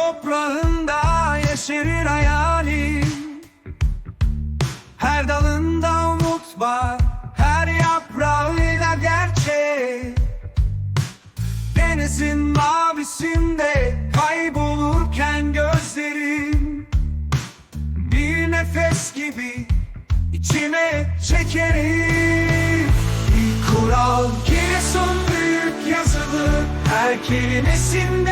toprağında yeşerir hayalim. Her dalında umut var her yaprağıyla gerçek. Denizin mavisinde kaybolurken gözlerim Bir nefes gibi içime çekerim Bir kural Giresun büyük yazılı her kelimesinde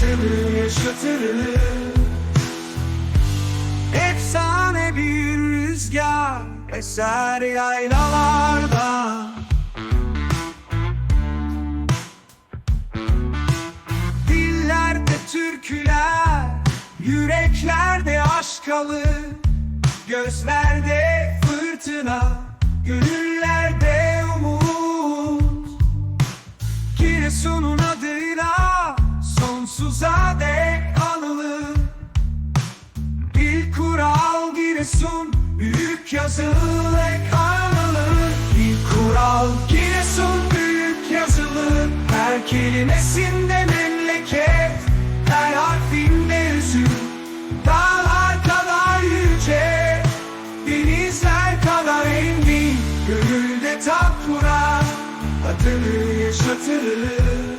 Adını yaşatırım. Efsane bir rüzgar Eser yaylalarda. Dillerde türküler Yüreklerde aşk alır. Gözlerde fırtına Gönüllerde Giresun Büyük yazılı anılır Bir kural Giresun büyük yazılı. Her kelimesinde memleket Her harfinde hüzün Dağlar kadar yüce Denizler kadar engin. Gönülde tat kurar Adını yaşatırım